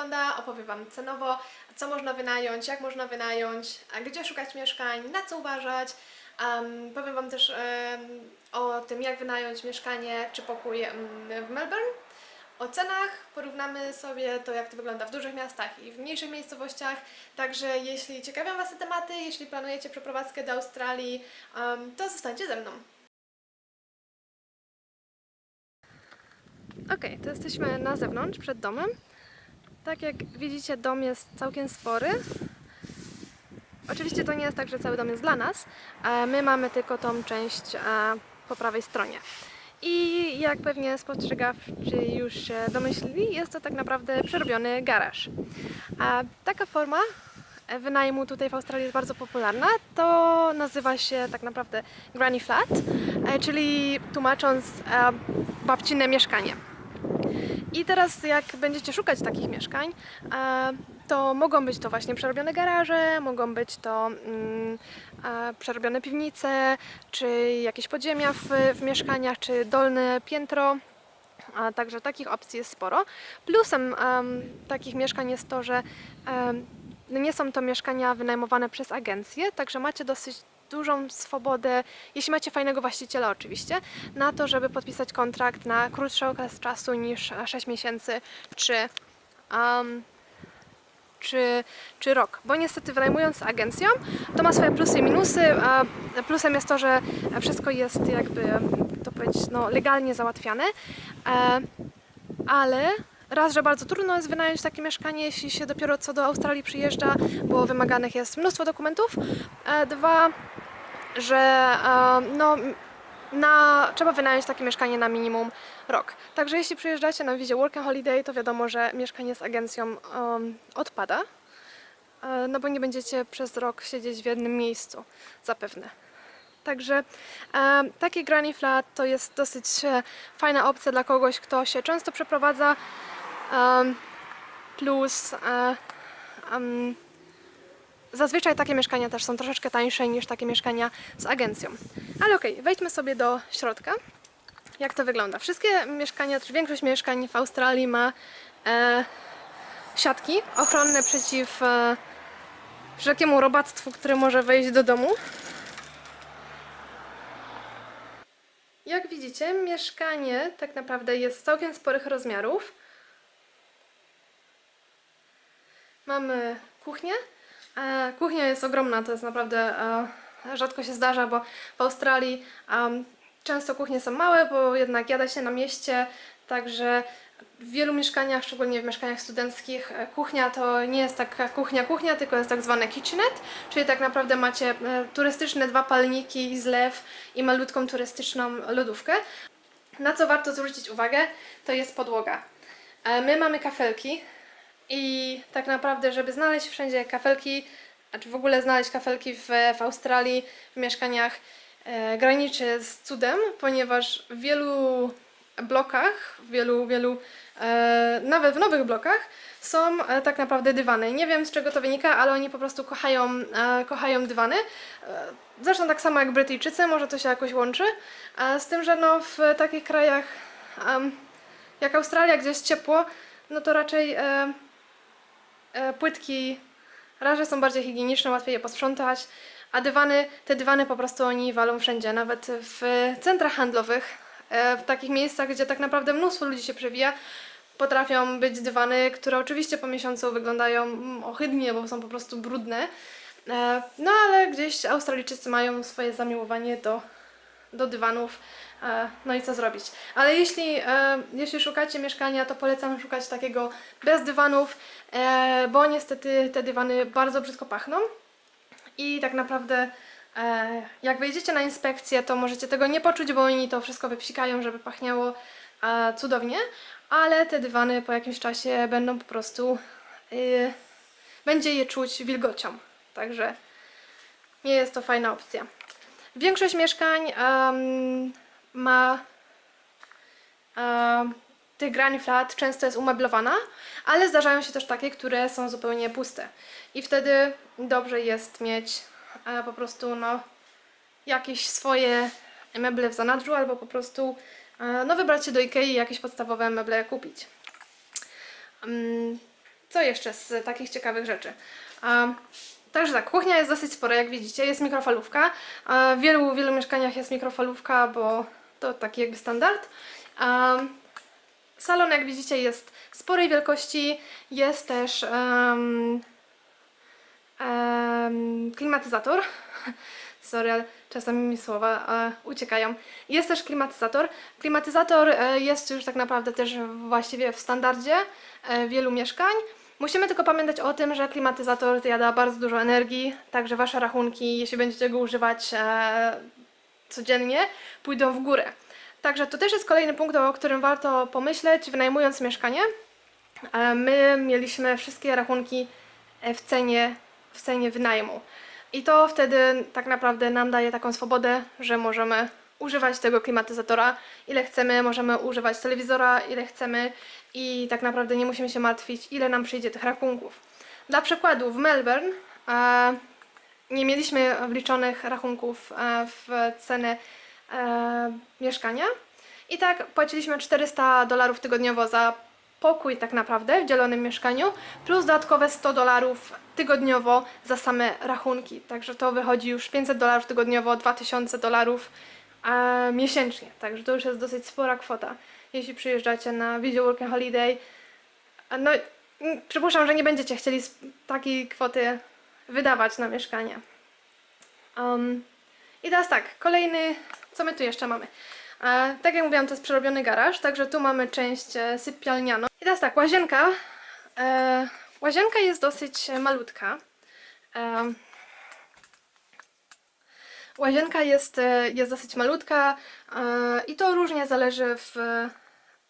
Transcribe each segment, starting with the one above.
wygląda, opowiem Wam cenowo, co można wynająć, jak można wynająć, gdzie szukać mieszkań, na co uważać. Em, powiem Wam też em, o tym, jak wynająć mieszkanie czy pokój w Melbourne. O cenach porównamy sobie to, jak to wygląda w dużych miastach i w mniejszych miejscowościach. Także jeśli ciekawią Was te tematy, jeśli planujecie przeprowadzkę do Australii, em, to zostańcie ze mną. Okej, to jesteśmy na zewnątrz, przed domem. Tak jak widzicie, dom jest całkiem spory. Oczywiście to nie jest tak, że cały dom jest dla nas. e, My mamy tylko tą część e, po prawej stronie. I jak pewnie spostrzegawczy już się domyślili, jest to tak naprawdę przerobiony garaż. A taka forma e, wynajmu tutaj w Australii jest bardzo popularna. To nazywa się tak naprawdę granny flat, e, czyli tłumacząc e, babcinne mieszkanie. I teraz jak będziecie szukać takich mieszkań, e, to mogą być to właśnie przerobione garaże, mogą być to mm, e, przerobione piwnice, czy jakieś podziemia w, w mieszkaniach, czy dolne piętro. A także takich opcji jest sporo. Plusem em, takich mieszkań jest to, że no nie są to mieszkania wynajmowane przez agencje, także macie dosyć dużą swobodę, jeśli macie fajnego właściciela oczywiście, na to, żeby podpisać kontrakt na krótszy okres czasu niż e, 6 miesięcy czy, em, czy, czy rok. Bo niestety wynajmując agencją, to ma swoje plusy i minusy. A plusem jest to, że wszystko jest jakby, to powiedzieć, no, legalnie załatwiane, e, ale raz, że bardzo trudno jest wynająć takie mieszkanie, jeśli się dopiero co do Australii przyjeżdża, bo wymaganych jest mnóstwo dokumentów. E, Dwa, że no, na, trzeba wynająć takie mieszkanie na minimum rok. Także jeśli przyjeżdżacie na wizie Work and Holiday, to wiadomo, że mieszkanie z agencją em, odpada, e, no bo nie będziecie przez rok siedzieć w jednym miejscu, zapewne. Także taki granny flat to jest dosyć e, fajna opcja dla kogoś, kto się często przeprowadza. plus e, zazwyczaj takie mieszkania też są troszeczkę tańsze niż takie mieszkania z agencją. Ale okej, wejdźmy sobie do środka. Jak to wygląda? Wszystkie mieszkania, czy większość mieszkań w Australii ma e, siatki ochronne przeciw e, wszelkiemu robactwu, które może wejść do domu. Jak widzicie, mieszkanie tak naprawdę jest całkiem sporych rozmiarów. Mamy kuchnię. E, kuchnia jest ogromna, to jest naprawdę e, rzadko się zdarza, bo w Australii często kuchnie są małe, bo jednak jada się na mieście, także w wielu mieszkaniach, szczególnie w mieszkaniach studenckich, e, kuchnia to nie jest taka kuchnia kuchnia, tylko jest tak zwane kitchenette, czyli tak naprawdę macie turystyczne dwa palniki, zlew i malutką turystyczną lodówkę. Na co warto zwrócić uwagę, to jest podłoga. My mamy kafelki i tak naprawdę, żeby znaleźć wszędzie kafelki, znaczy w ogóle znaleźć kafelki w, w Australii, w mieszkaniach, e, graniczy z cudem, ponieważ w wielu blokach, w wielu, wielu, e, nawet w nowych blokach są e, tak naprawdę dywany. Nie wiem z czego to wynika, ale oni po prostu kochają, e, kochają dywany. E, zresztą tak samo jak Brytyjczycy, może to się jakoś łączy. E, z tym, że no w takich krajach jak Australia, gdzie jest ciepło, no to raczej e, płytki raże są bardziej higieniczne, łatwiej je posprzątać, a dywany, te dywany po prostu oni walą wszędzie, nawet w centrach handlowych, e, w takich miejscach, gdzie tak naprawdę mnóstwo ludzi się przewija, potrafią być dywany, które oczywiście po miesiącu wyglądają mm, ohydnie, bo są po prostu brudne, E, no ale gdzieś Australijczycy mają swoje zamiłowanie do, do dywanów, e, no i co zrobić. Ale jeśli, e, jeśli szukacie mieszkania, to polecam szukać takiego bez dywanów, e, bo niestety te dywany bardzo brzydko pachną i tak naprawdę jak wejdziecie na inspekcję, to możecie tego nie poczuć, bo oni to wszystko wypsikają, żeby pachniało cudownie, ale te dywany po jakimś czasie będą po prostu będzie je czuć wilgocią. Także nie jest to fajna opcja. Większość mieszkań em, ma em, tych granny flat często jest umeblowana, ale zdarzają się też takie, które są zupełnie puste. I wtedy dobrze jest mieć e, po prostu no, jakieś swoje meble w zanadrzu albo po prostu E, No wybrać się do Ikei i jakieś podstawowe meble kupić. Mm, Co jeszcze z takich ciekawych rzeczy? E, Także tak, kuchnia jest dosyć spora, jak widzicie, jest mikrofalówka. W wielu, wielu mieszkaniach jest mikrofalówka, bo to taki jakby standard. Salon, jak widzicie, jest sporej wielkości, jest też em, em, klimatyzator. Sorry, czasami mi słowa e, uciekają. Jest też klimatyzator. Klimatyzator e, jest już tak naprawdę też właściwie w standardzie e, wielu mieszkań. Musimy tylko pamiętać o tym, że klimatyzator zjada bardzo dużo energii, także wasze rachunki, jeśli będziecie go używać e, codziennie, pójdą w górę. Także to też jest kolejny punkt, o którym warto pomyśleć, wynajmując mieszkanie. E, My mieliśmy wszystkie rachunki e, w cenie, w cenie wynajmu. I to wtedy tak naprawdę nam daje taką swobodę, że możemy używać tego klimatyzatora ile chcemy, możemy używać telewizora ile chcemy i tak naprawdę nie musimy się martwić, ile nam przyjdzie tych rachunków. Dla przykładu w Melbourne e, nie mieliśmy wliczonych rachunków e, w cenę e, mieszkania i tak płaciliśmy 400 dolarów tygodniowo za pokój tak naprawdę w dzielonym mieszkaniu, plus dodatkowe 100 dolarów tygodniowo za same rachunki. Także to wychodzi już 500 dolarów tygodniowo, 2000 dolarów e, miesięcznie. Także to już jest dosyć spora kwota. Jeśli przyjeżdżacie na Video Working Holiday, a no mm, przypuszczam, że nie będziecie chcieli takiej kwoty wydawać na mieszkanie. Um, I teraz tak, kolejny, co my tu jeszcze mamy? E, tak jak mówiłam, to jest przerobiony garaż, także tu mamy część e, sypialnianą. I teraz tak, łazienka. E, łazienka jest dosyć malutka. E, łazienka jest, e, jest dosyć malutka e, i to różnie zależy w,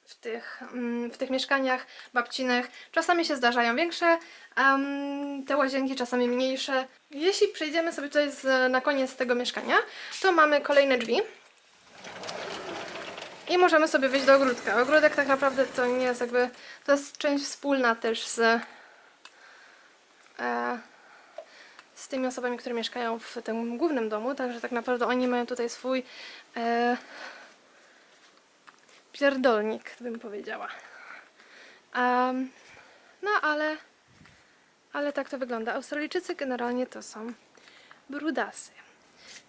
w, tych, mm, w tych mieszkaniach babcinych. Czasami się zdarzają większe te łazienki, czasami mniejsze. Jeśli przejdziemy sobie tutaj z, na koniec tego mieszkania, to mamy kolejne drzwi. I możemy sobie wyjść do ogródka. Ogródek tak naprawdę to nie jest jakby, to jest część wspólna też z, e, z tymi osobami, które mieszkają w tym głównym domu, także tak naprawdę oni mają tutaj swój e, pierdolnik, bym powiedziała. Em, no ale, ale tak to wygląda. Australijczycy generalnie to są brudasy.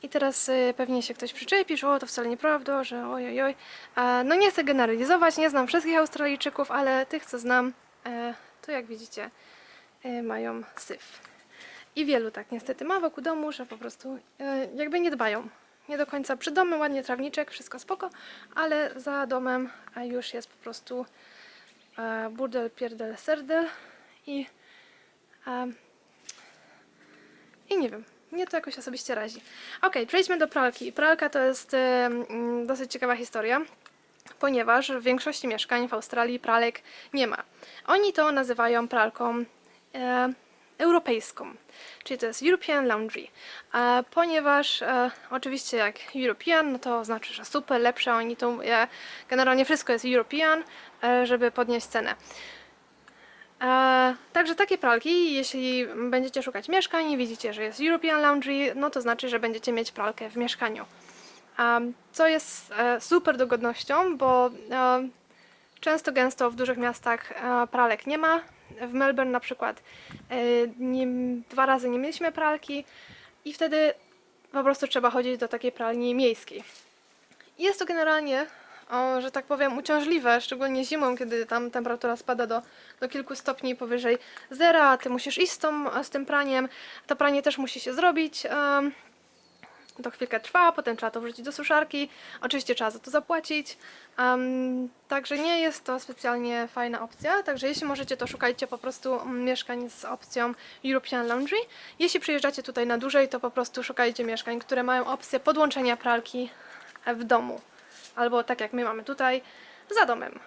I teraz y, pewnie się ktoś przyczepi, że o, to wcale nieprawda, że oj, oj. E, no nie chcę generalizować, nie znam wszystkich Australijczyków, ale tych, co znam, e, to jak widzicie, e, mają syf. I wielu tak niestety ma wokół domu, że po prostu e, jakby nie dbają. Nie do końca przy domu, ładnie trawniczek, wszystko spoko, ale za domem już jest po prostu e, burdel, pierdel, serdel i e, i nie wiem, mnie to jakoś osobiście razi. Okej, przejdźmy do pralki. Pralka to jest dosyć ciekawa historia, ponieważ w większości mieszkań w Australii pralek nie ma. Oni to nazywają pralką europejską, czyli to jest European Laundry. Ponieważ e, oczywiście jak European, no to znaczy, że super, lepsze, oni to e, generalnie wszystko jest European, e, żeby podnieść cenę. Także takie pralki, jeśli będziecie szukać mieszkań i widzicie, że jest European Laundry, no to znaczy, że będziecie mieć pralkę w mieszkaniu. Co jest super dogodnością, bo często gęsto w dużych miastach pralek nie ma. W Melbourne na przykład e, nie, dwa razy nie mieliśmy pralki i wtedy po prostu trzeba chodzić do takiej pralni miejskiej. Jest to generalnie, o, że tak powiem, uciążliwe, szczególnie zimą, kiedy tam temperatura spada do, do kilku stopni powyżej zera, ty musisz iść z, tą, z tym praniem. To pranie też musi się zrobić. em, to chwilkę trwa, potem trzeba to wrzucić do suszarki. Oczywiście trzeba za to zapłacić. Em, także nie jest to specjalnie fajna opcja. Także jeśli możecie, to szukajcie po prostu mieszkań z opcją European Laundry. Jeśli przyjeżdżacie tutaj na dłużej, to po prostu szukajcie mieszkań, które mają opcję podłączenia pralki w domu. Albo tak jak my mamy tutaj, za domem.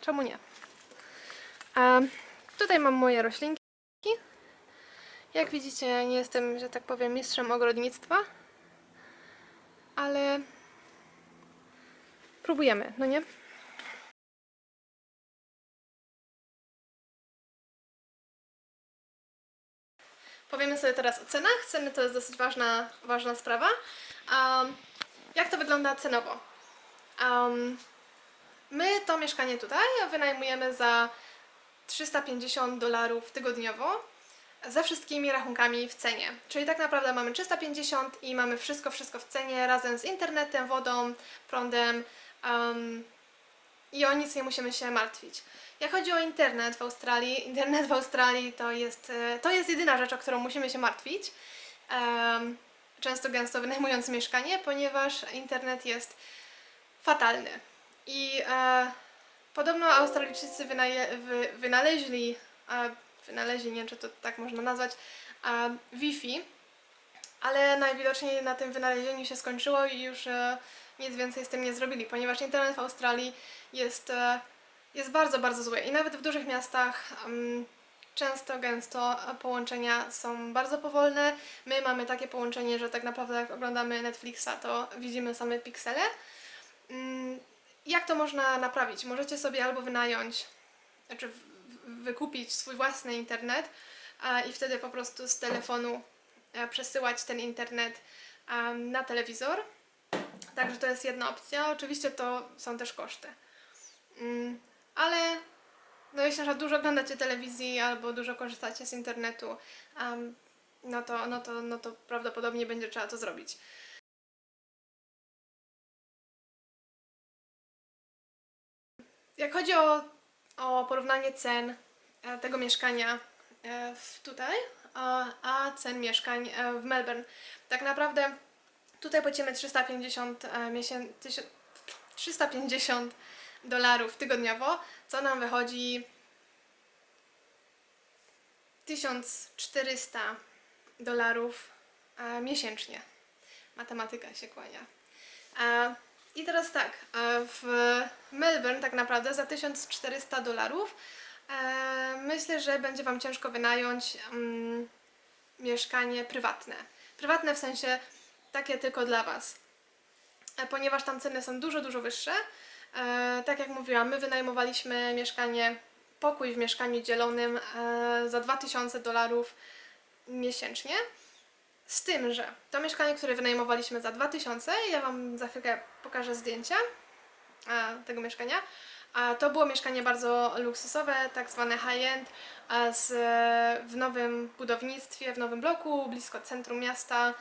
Czemu nie? Em, tutaj mam moje roślinki. Jak widzicie, nie jestem, że tak powiem, mistrzem ogrodnictwa, ale próbujemy, no nie? Powiemy sobie teraz o cenach. Ceny to jest dosyć ważna, ważna sprawa. Um, jak to wygląda cenowo? Um, my to mieszkanie tutaj wynajmujemy za 350 dolarów tygodniowo ze wszystkimi rachunkami w cenie. Czyli tak naprawdę mamy 350 i mamy wszystko, wszystko w cenie razem z internetem, wodą, prądem um, i o nic nie musimy się martwić. Jak chodzi o internet w Australii, internet w Australii to jest, e, to jest jedyna rzecz, o którą musimy się martwić. Um, często gęsto wynajmując mieszkanie, ponieważ internet jest fatalny. I e, podobno Australijczycy wynaje, wy, wynaleźli, e, wynaleźli, nie czy to tak można nazwać, e, Wi-Fi, ale najwidoczniej na tym wynalezieniu się skończyło i już e, nic więcej z tym nie zrobili, ponieważ internet w Australii jest, e, jest bardzo, bardzo zły. I nawet w dużych miastach mm, często, gęsto połączenia są bardzo powolne. My mamy takie połączenie, że tak naprawdę jak oglądamy Netflixa, to widzimy same piksele. Mm, Jak to można naprawić? Możecie sobie albo wynająć, znaczy wykupić swój własny internet i wtedy po prostu z telefonu e, przesyłać ten internet na telewizor. Także to jest jedna opcja. Oczywiście to są też koszty. Mm, Ale no jeśli na dużo oglądacie telewizji albo dużo korzystacie z internetu, no, to, no, to, no to prawdopodobnie będzie trzeba to zrobić. Jak chodzi o, o porównanie cen e, tego mieszkania e, tutaj, a, cen mieszkań e, w Melbourne, tak naprawdę tutaj płacimy 350 e, miesię... tysią- 350 dolarów tygodniowo, co nam wychodzi 1400 dolarów miesięcznie. Matematyka się kłania. I teraz tak, e, w Melbourne tak naprawdę za 1400 dolarów e, myślę, że będzie Wam ciężko wynająć mm, mieszkanie prywatne. Prywatne w sensie takie tylko dla Was, e, ponieważ tam ceny są dużo, dużo wyższe. Tak jak mówiłam, my wynajmowaliśmy mieszkanie, pokój w mieszkaniu dzielonym za 2000 dolarów miesięcznie. Z tym, że to mieszkanie, które wynajmowaliśmy za 2000, ja Wam za chwilkę pokażę zdjęcia e, tego mieszkania. A to było mieszkanie bardzo luksusowe, tak zwane high-end, e, w nowym budownictwie, w nowym bloku, blisko centrum miasta,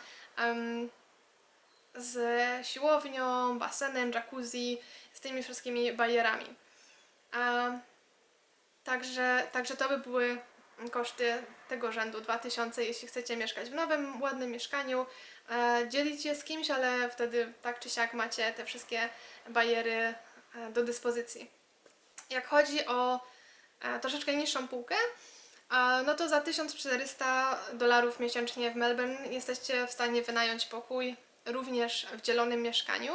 z siłownią, basenem, jacuzzi, z tymi wszystkimi bajerami. A, także, także to by były koszty tego rzędu 2000, jeśli chcecie mieszkać w nowym, ładnym mieszkaniu, e, dzielić je z kimś, ale wtedy tak czy siak macie te wszystkie bajery e, do dyspozycji. Jak chodzi o e, troszeczkę niższą półkę, no to za 1400 dolarów miesięcznie w Melbourne jesteście w stanie wynająć pokój również w dzielonym mieszkaniu,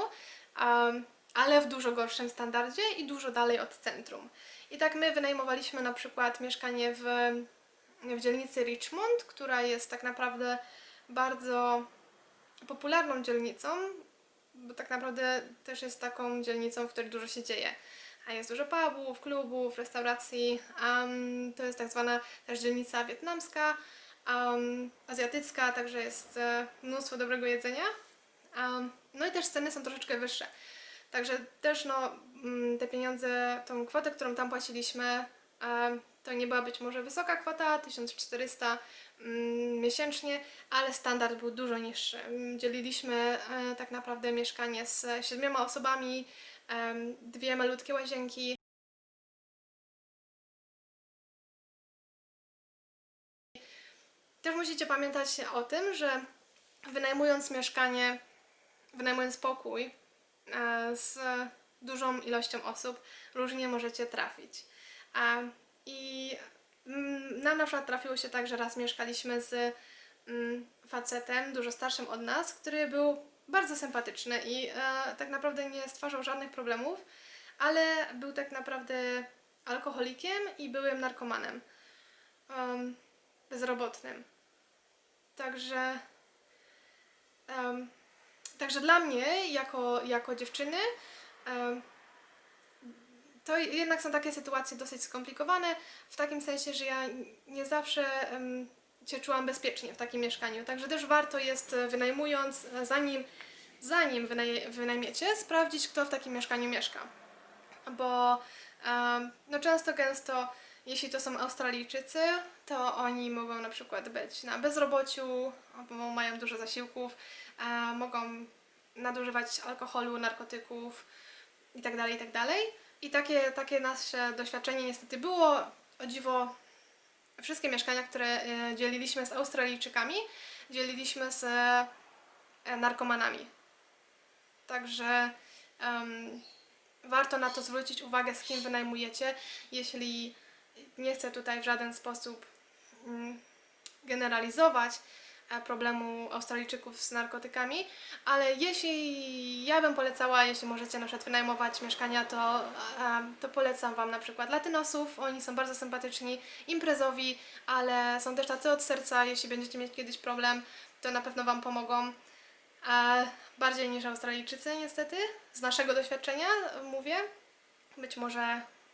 ale w dużo gorszym standardzie i dużo dalej od centrum. I tak my wynajmowaliśmy na przykład mieszkanie w, w dzielnicy Richmond, która jest tak naprawdę bardzo popularną dzielnicą, bo tak naprawdę też jest taką dzielnicą, w której dużo się dzieje. A jest dużo pubów, klubów, restauracji. Um, to jest tak zwana też dzielnica wietnamska, um, azjatycka, także jest e, mnóstwo dobrego jedzenia. Um, no i też ceny są troszeczkę wyższe. Także też no, te pieniądze, tą kwotę, którą tam płaciliśmy, to nie była być może wysoka kwota, 1400 mm, miesięcznie, ale standard był dużo niższy. Mm, Dzieliliśmy e, tak naprawdę mieszkanie z siedmioma osobami, dwie malutkie łazienki. Też musicie pamiętać o tym, że wynajmując mieszkanie, wynajmując pokój e, z dużą ilością osób, różnie możecie trafić. A, I mm, nam na przykład trafiło się tak, że raz mieszkaliśmy z mm, facetem dużo starszym od nas, który był bardzo sympatyczny i e, tak naprawdę nie stwarzał żadnych problemów, ale był tak naprawdę alkoholikiem i byłym narkomanem. Um, bezrobotnym. Także em, Także dla mnie, jako, jako dziewczyny, to jednak są takie sytuacje dosyć skomplikowane, w takim sensie, że ja nie zawsze się czułam bezpiecznie w takim mieszkaniu. Także też warto jest, e, wynajmując, e, zanim zanim wynaj- wynajmiecie, sprawdzić, kto w takim mieszkaniu mieszka. Bo no często, gęsto, jeśli to są Australijczycy, to oni mogą na przykład być na bezrobociu, albo mają dużo zasiłków, mogą nadużywać alkoholu, narkotyków itd., itd. I takie, takie nasze doświadczenie niestety było, o dziwo, wszystkie mieszkania, które e, dzieliliśmy z Australijczykami, dzieliliśmy z e, narkomanami. Także em, warto na to zwrócić uwagę, z kim wynajmujecie, jeśli nie chcę tutaj w żaden sposób mm, generalizować problemu Australijczyków z narkotykami, ale jeśli ja bym polecała, jeśli możecie na przykład wynajmować mieszkania, to, em, to polecam Wam na przykład Latynosów, oni są bardzo sympatyczni, imprezowi, ale są też tacy od serca, jeśli będziecie mieć kiedyś problem, to na pewno Wam pomogą. E, bardziej niż Australijczycy niestety, z naszego doświadczenia e, mówię. Być może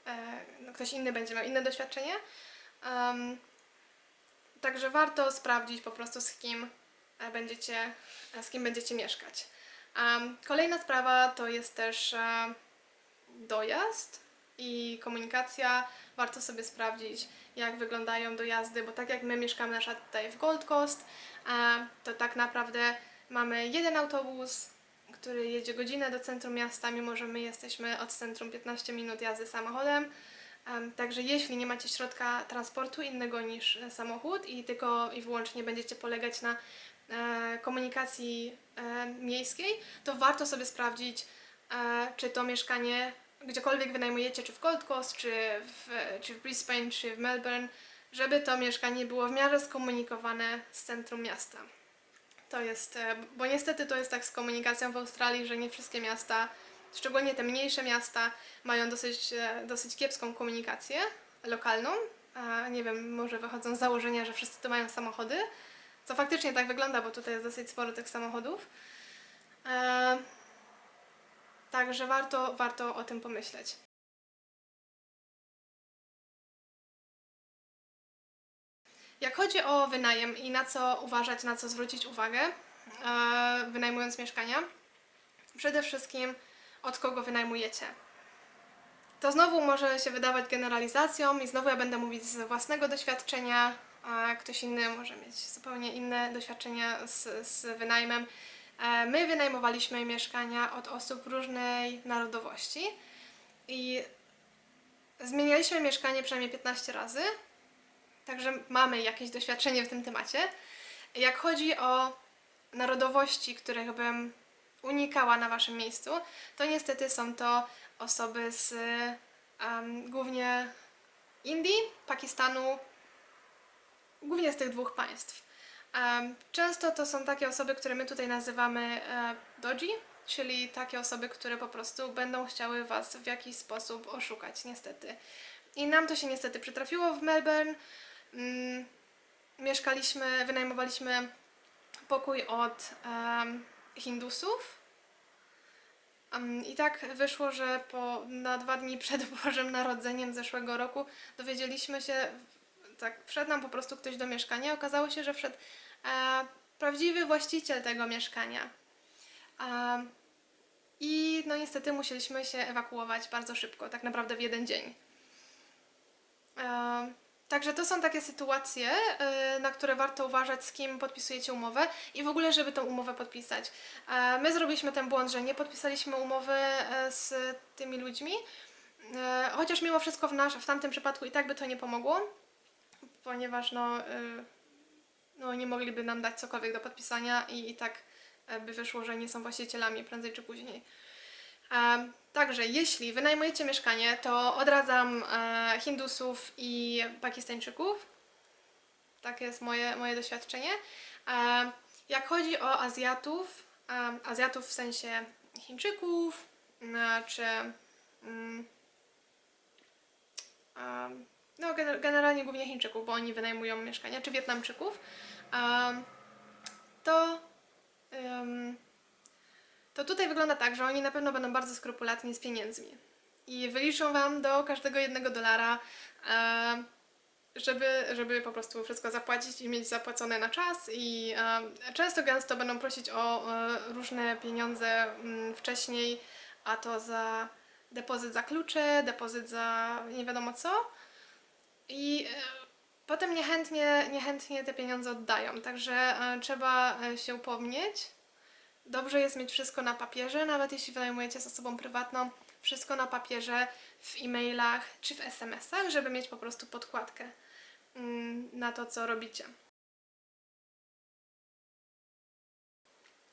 e, no, ktoś inny będzie miał inne doświadczenie. Także warto sprawdzić po prostu z kim e, będziecie, e, z kim będziecie mieszkać. Kolejna sprawa to jest też e, dojazd i komunikacja. Warto sobie sprawdzić, jak wyglądają dojazdy, bo tak jak my mieszkamy na przykład tutaj w Gold Coast, to tak naprawdę mamy jeden autobus, który jedzie godzinę do centrum miasta, mimo że my jesteśmy od centrum 15 minut jazdy samochodem. Także jeśli nie macie środka transportu innego niż e, samochód i tylko i wyłącznie będziecie polegać na e, komunikacji e, miejskiej, to warto sobie sprawdzić, czy to mieszkanie gdziekolwiek wynajmujecie, czy w Gold Coast, czy w, czy w Brisbane, czy w Melbourne, żeby to mieszkanie było w miarę skomunikowane z centrum miasta. To jest, bo niestety to jest tak z komunikacją w Australii, że nie wszystkie miasta, szczególnie te mniejsze miasta, mają dosyć, e, dosyć kiepską komunikację lokalną. Nie wiem, może wychodzą z założenia, że wszyscy tu mają samochody, co faktycznie tak wygląda, bo tutaj jest dosyć sporo tych samochodów. E, Także warto, warto o tym pomyśleć. Jak chodzi o wynajem i na co uważać, na co zwrócić uwagę, e, wynajmując mieszkania, przede wszystkim od kogo wynajmujecie. To znowu może się wydawać generalizacją i znowu ja będę mówić z własnego doświadczenia, a ktoś inny może mieć zupełnie inne doświadczenia z, z wynajmem. E, My wynajmowaliśmy mieszkania od osób różnej narodowości i zmienialiśmy mieszkanie przynajmniej 15 razy, także mamy jakieś doświadczenie w tym temacie. Jak chodzi o narodowości, których bym unikała na Waszym miejscu, to niestety są to osoby z em, głównie Indii, Pakistanu, głównie z tych dwóch państw. Em, Często to są takie osoby, które my tutaj nazywamy e, doji, czyli takie osoby, które po prostu będą chciały Was w jakiś sposób oszukać, niestety. I nam to się niestety przytrafiło w Melbourne. Mm, Mieszkaliśmy, wynajmowaliśmy pokój od em, Hindusów. I tak wyszło, że po, na dwa dni przed Bożym Narodzeniem zeszłego roku dowiedzieliśmy się, tak, wszedł nam po prostu ktoś do mieszkania. Okazało się, że wszedł e, prawdziwy właściciel tego mieszkania. Em, I no niestety musieliśmy się ewakuować bardzo szybko, tak naprawdę w jeden dzień. Em, Także to są takie sytuacje, y, na które warto uważać, z kim podpisujecie umowę i w ogóle, żeby tą umowę podpisać. E, My zrobiliśmy ten błąd, że nie podpisaliśmy umowy e, z tymi ludźmi, E, chociaż mimo wszystko w, nasz, w tamtym przypadku i tak by to nie pomogło, ponieważ no, y, no nie mogliby nam dać cokolwiek do podpisania i, i tak by wyszło, że nie są właścicielami prędzej czy później. Także jeśli wynajmujecie mieszkanie, to odradzam e, Hindusów i Pakistańczyków. Takie jest moje, moje doświadczenie. Jak chodzi o Azjatów, Azjatów w sensie Chińczyków, czy mm, no gener- generalnie głównie Chińczyków, bo oni wynajmują mieszkania, czy Wietnamczyków, to to tutaj wygląda tak, że oni na pewno będą bardzo skrupulatni z pieniędzmi. I wyliczą Wam do każdego jednego dolara, e, żeby, żeby po prostu wszystko zapłacić i mieć zapłacone na czas i e, często gęsto będą prosić o e, różne pieniądze mm, wcześniej, a to za depozyt za klucze, depozyt za nie wiadomo co i potem niechętnie, niechętnie te pieniądze oddają, także trzeba się upomnieć. Dobrze jest mieć wszystko na papierze, nawet jeśli wynajmujecie z osobą prywatną, wszystko na papierze, w e-mailach czy w SMS-ach, żeby mieć po prostu podkładkę mm, na to, co robicie.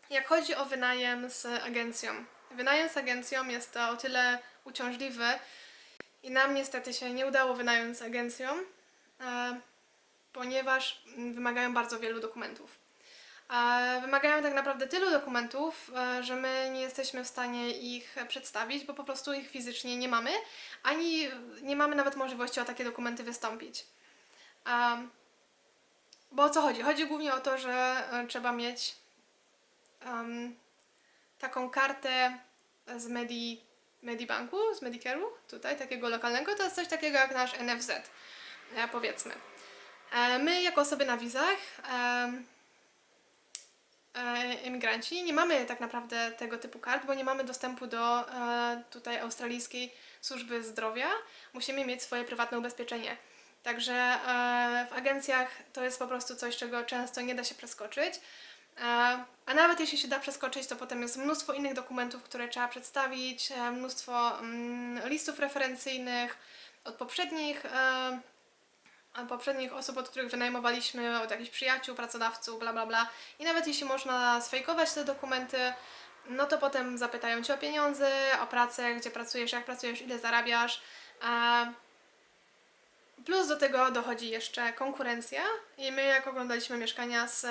Jak chodzi o wynajem z agencją. Wynajem z agencją jest to o tyle uciążliwy i nam niestety się nie udało wynająć z agencją, e, ponieważ mm, wymagają bardzo wielu dokumentów. Wymagają tak naprawdę tylu dokumentów, e, że my nie jesteśmy w stanie ich przedstawić, bo po prostu ich fizycznie nie mamy, ani nie mamy nawet możliwości o takie dokumenty wystąpić. Bo o co chodzi? Chodzi głównie o to, że e, trzeba mieć em, taką kartę z Medi, Medibanku, z Medicare'u, tutaj, takiego lokalnego. To jest coś takiego jak nasz NFZ, e, powiedzmy. My, jako osoby na wizach, e, emigranci, nie mamy tak naprawdę tego typu kart, bo nie mamy dostępu do e, tutaj australijskiej służby zdrowia. Musimy mieć swoje prywatne ubezpieczenie. Także e, w agencjach to jest po prostu coś, czego często nie da się przeskoczyć. E, a nawet jeśli się da przeskoczyć, to potem jest mnóstwo innych dokumentów, które trzeba przedstawić, e, mnóstwo mm, listów referencyjnych od poprzednich e, poprzednich osób, od których wynajmowaliśmy, od jakichś przyjaciół, pracodawców, bla bla bla. I nawet jeśli można sfejkować te dokumenty, no to potem zapytają cię o pieniądze, o pracę, gdzie pracujesz, jak pracujesz, ile zarabiasz. Plus do tego dochodzi jeszcze konkurencja i my jak oglądaliśmy mieszkania z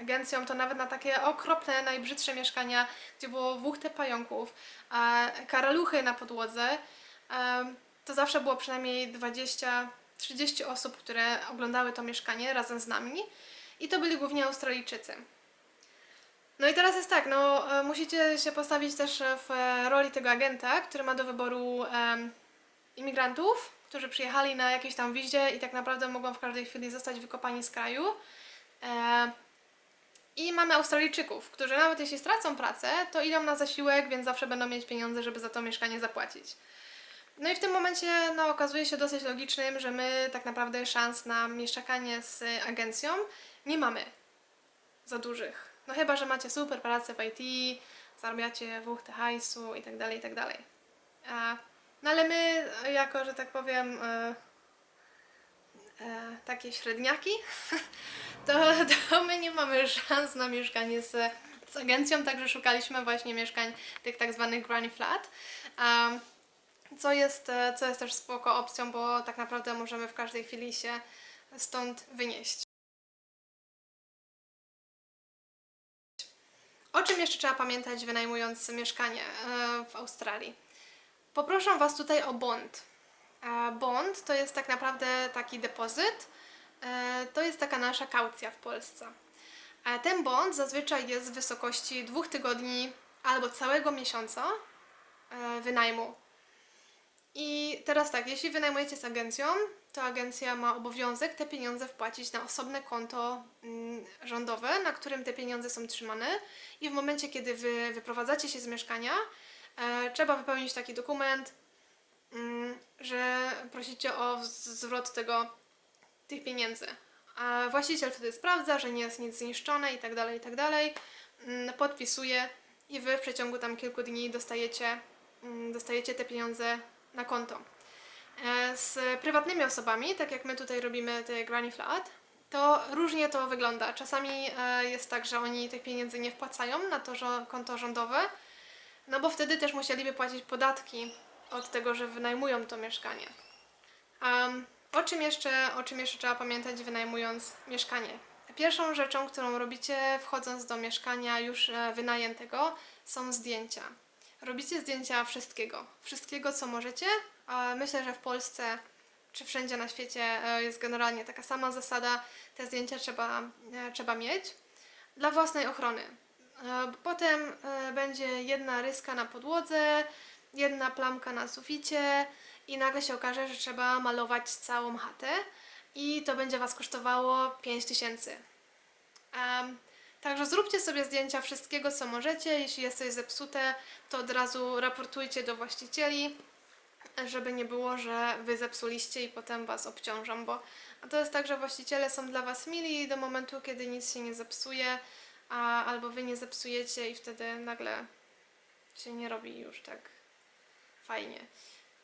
agencją, to nawet na takie okropne, najbrzydsze mieszkania, gdzie było wuchte pająków, e, karaluchy na podłodze, to zawsze było przynajmniej 20-30 osób, które oglądały to mieszkanie razem z nami i to byli głównie Australijczycy. No i teraz jest tak, no e, musicie się postawić też w roli tego agenta, który ma do wyboru em, imigrantów, którzy przyjechali na jakiejś tam wizie i tak naprawdę mogą w każdej chwili zostać wykopani z kraju. E, I mamy Australijczyków, którzy nawet jeśli stracą pracę, to idą na zasiłek, więc zawsze będą mieć pieniądze, żeby za to mieszkanie zapłacić. No i w tym momencie no, okazuje się dosyć logicznym, że my tak naprawdę szans na mieszkanie z agencją nie mamy za dużych. No chyba, że macie super pracę w IT, zarabiacie wuchtę hajsu i tak dalej, i tak dalej. No ale my, jako, że tak powiem, e, e, takie średniaki, to, to my nie mamy szans na mieszkanie z, z agencją, także szukaliśmy właśnie mieszkań tych tak zwanych granny flat. Co jest, e, co jest też spoko opcją, bo tak naprawdę możemy w każdej chwili się stąd wynieść. O czym jeszcze trzeba pamiętać wynajmując mieszkanie e, w Australii? Poproszę Was tutaj o bond. E, Bond to jest tak naprawdę taki depozyt, to jest taka nasza kaucja w Polsce. Ten bond zazwyczaj jest w wysokości dwóch tygodni albo całego miesiąca wynajmu. I teraz tak, jeśli wynajmujecie z agencją, to agencja ma obowiązek te pieniądze wpłacić na osobne konto mm, rządowe, na którym te pieniądze są trzymane. I w momencie, kiedy wy wyprowadzacie się z mieszkania, e, trzeba wypełnić taki dokument, mm, że prosicie o zwrot tego, tych pieniędzy. A właściciel wtedy sprawdza, że nie jest nic zniszczone i tak dalej, i tak. Mm, Podpisuje i wy w przeciągu tam kilku dni dostajecie, dostajecie te pieniądze na konto. E, Z prywatnymi osobami, tak jak my tutaj robimy te granny flat, to różnie to wygląda. Czasami e, jest tak, że oni tych pieniędzy nie wpłacają na to konto rządowe, no bo wtedy też musieliby płacić podatki od tego, że wynajmują to mieszkanie. Um, o, czym jeszcze, o czym jeszcze trzeba pamiętać wynajmując mieszkanie? Pierwszą rzeczą, którą robicie wchodząc do mieszkania już e, wynajętego są zdjęcia. Robicie zdjęcia wszystkiego. Wszystkiego, co możecie. Myślę, że w Polsce czy wszędzie na świecie e, jest generalnie taka sama zasada. Te zdjęcia trzeba, e, trzeba mieć dla własnej ochrony. E, Potem będzie jedna ryska na podłodze, jedna plamka na suficie i nagle się okaże, że trzeba malować całą chatę. i to będzie Was kosztowało 5000. Um, także zróbcie sobie zdjęcia wszystkiego, co możecie. Jeśli jest coś zepsute, to od razu raportujcie do właścicieli, żeby nie było, że Wy zepsuliście i potem Was obciążą, bo to jest tak, że właściciele są dla Was mili do momentu, kiedy nic się nie zepsuje, a, albo Wy nie zepsujecie i wtedy nagle się nie robi już tak fajnie.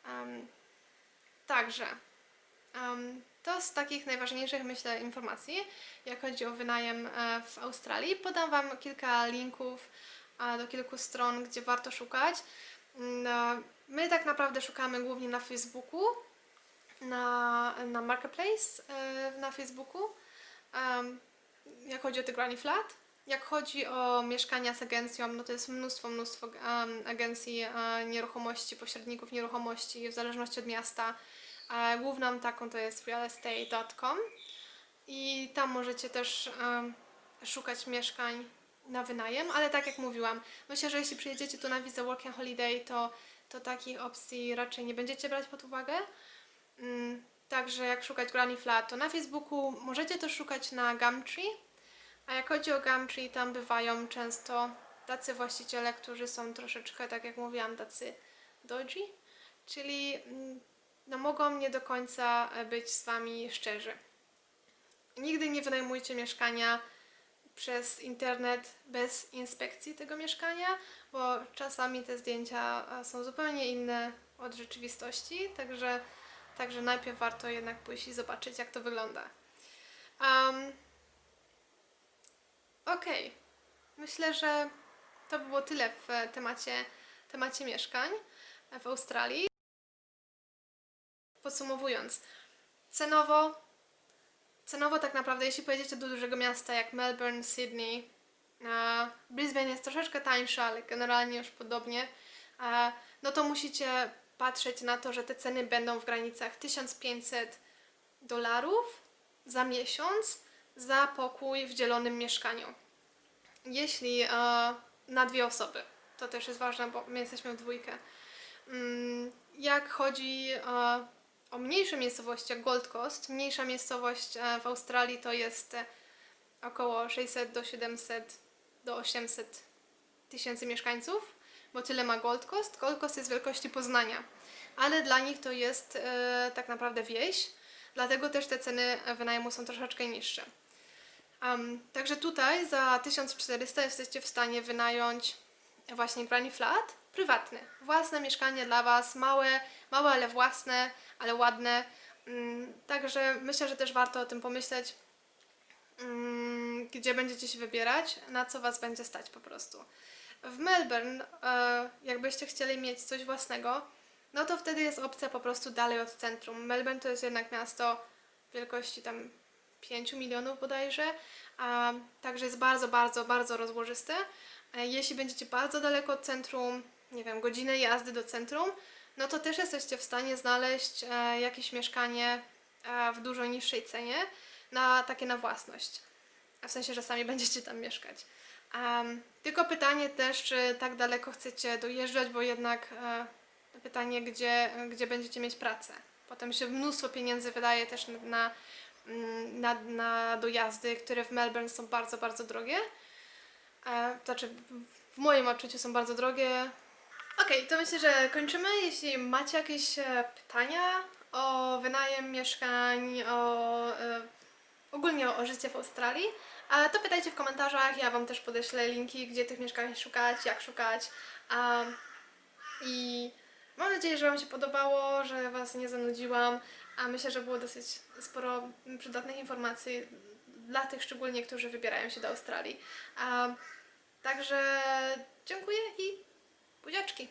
Um, także um, to z takich najważniejszych, myślę, informacji, jak chodzi o wynajem e, w Australii. Podam Wam kilka linków do kilku stron, gdzie warto szukać. Mm, e, My tak naprawdę szukamy głównie na Facebooku, na, na Marketplace e, na Facebooku, jak chodzi o te Granny Flat. Jak chodzi o mieszkania z agencją, no to jest mnóstwo, mnóstwo agencji nieruchomości, pośredników nieruchomości, w zależności od miasta. E, Główną taką to jest realestate.com i tam możecie też szukać mieszkań na wynajem, ale tak jak mówiłam, myślę, że jeśli przyjedziecie tu na wizę Working Holiday, to, to takich opcji raczej nie będziecie brać pod uwagę. Mm, Także jak szukać Granny Flat, to na Facebooku możecie też szukać na Gumtree. A jak chodzi o Gumtree, tam bywają często tacy właściciele, którzy są troszeczkę, tak jak mówiłam, tacy dodgy, czyli mm, no, mogą nie do końca e, być z Wami szczerzy. Nigdy nie wynajmujcie mieszkania przez internet bez inspekcji tego mieszkania, bo czasami te zdjęcia e, są zupełnie inne od rzeczywistości, także, także najpierw warto jednak pójść i zobaczyć, jak to wygląda. Um, Okej, myślę, że to było tyle w temacie, temacie mieszkań w Australii. Podsumowując, cenowo Cenowo tak naprawdę, jeśli pojedziecie do dużego miasta jak Melbourne, Sydney, Brisbane jest troszeczkę tańsze, ale generalnie już podobnie, no to musicie patrzeć na to, że te ceny będą w granicach 1500 dolarów za miesiąc za pokój w dzielonym mieszkaniu. Jeśli na dwie osoby, to też jest ważne, bo my jesteśmy w dwójkę. Mm, Jak chodzi o mniejsze miejscowości jak Gold Coast, mniejsza miejscowość e, w Australii to jest e, około 600 do 700 do 800 tysięcy mieszkańców, bo tyle ma Gold Coast. Gold Coast jest wielkości Poznania, ale dla nich to jest e, tak naprawdę wieś, dlatego też te ceny wynajmu są troszeczkę niższe. Um, także tutaj za 1400 jesteście w stanie wynająć właśnie Granny Flat prywatne, własne mieszkanie dla Was, małe, małe, ale własne, ale ładne. Mm, Także myślę, że też warto o tym pomyśleć, mm, gdzie będziecie się wybierać, na co Was będzie stać po prostu. W Melbourne, e, jakbyście chcieli mieć coś własnego, no to wtedy jest opcja po prostu dalej od centrum. Melbourne to jest jednak miasto wielkości tam 5 milionów bodajże, a także jest bardzo, bardzo, bardzo rozłożyste. E, Jeśli będziecie bardzo daleko od centrum, nie wiem, godzinę jazdy do centrum, no to też jesteście w stanie znaleźć e, jakieś mieszkanie e, w dużo niższej cenie na takie na własność. W sensie, że sami będziecie tam mieszkać. Em, tylko pytanie też, czy tak daleko chcecie dojeżdżać, bo jednak e, pytanie, gdzie, gdzie będziecie mieć pracę. Potem się mnóstwo pieniędzy wydaje też na, na, na dojazdy, które w Melbourne są bardzo, bardzo drogie. E, znaczy, w moim odczuciu są bardzo drogie. Okej, to myślę, że kończymy. Jeśli macie jakieś e, pytania o wynajem mieszkań, o e, ogólnie o, życie w Australii, to pytajcie w komentarzach. Ja Wam też podeślę linki, gdzie tych mieszkań szukać, jak szukać. I mam nadzieję, że Wam się podobało, że Was nie zanudziłam, a myślę, że było dosyć sporo przydatnych informacji dla tych szczególnie, którzy wybierają się do Australii. Także dziękuję i buziaczki!